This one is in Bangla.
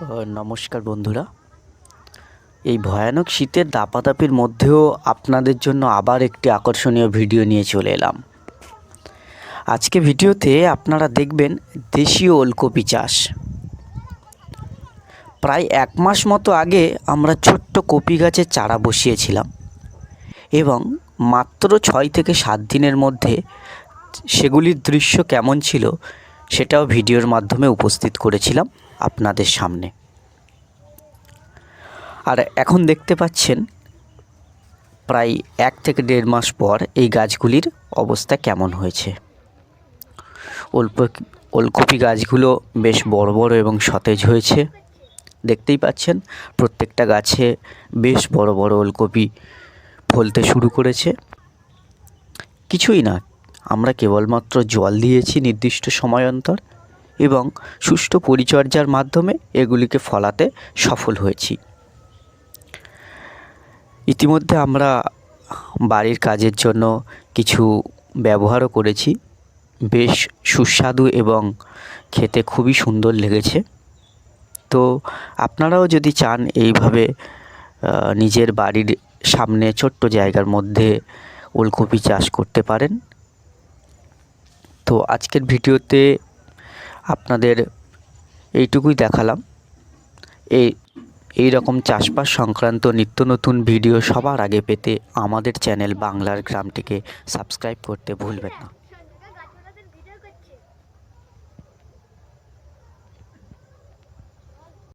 নমস্কার বন্ধুরা। এই ভয়ানক শীতের দাপাদাপির মধ্যেও আপনাদের জন্য আবার একটি আকর্ষণীয় ভিডিও নিয়ে চলে এলাম। আজকে ভিডিওতে আপনারা দেখবেন দেশীয় ওলকপি চাষ। প্রায় এক মাস মতো আগে আমরা ছোট্ট কপি গাছের চারা বসিয়েছিলাম এবং মাত্র ছয় থেকে সাত দিনের মধ্যে সেগুলির দৃশ্য কেমন ছিল সেটাও ভিডিওর মাধ্যমে উপস্থিত করেছিলাম আপনাদের সামনে। আর এখন দেখতে পাচ্ছেন, প্রায় এক থেকে দেড় মাস পর এই গাছগুলির অবস্থা কেমন হয়েছে। ওলপ ওলকপি গাছগুলো বেশ বড় বড় এবং সতেজ হয়েছে। দেখতেই পাচ্ছেন, প্রত্যেকটা গাছে বেশ বড় বড় ওলকপি ফলতে শুরু করেছে। কিছুই না আমরা কেবলমাত্র জল দিয়েছি নির্দিষ্ট সময় অন্তর এবং সুষ্ঠু পরিচর্যার মাধ্যমে এগুলিকে ফলাতে সফল হয়েছি। ইতিমধ্যে আমরা বাড়ির কাজের জন্য কিছু ব্যবহারও করেছি। বেশ সুস্বাদু এবং খেতে খুবই সুন্দর লেগেছে। তো আপনারাও যদি চান এইভাবে নিজের বাড়ির সামনে ছোট্ট জায়গার মধ্যে ওলকপি চাষ করতে পারেন। তো আজকের ভিডিওতে আপনাদের এইটুকুই দেখালাম। এই এই রকম চাষবাস সংক্রান্ত নিত্য নতুন ভিডিও সবার আগে পেতে আমাদের চ্যানেল বাংলার গ্রামটিকে সাবস্ক্রাইব করতে ভুলবেন না।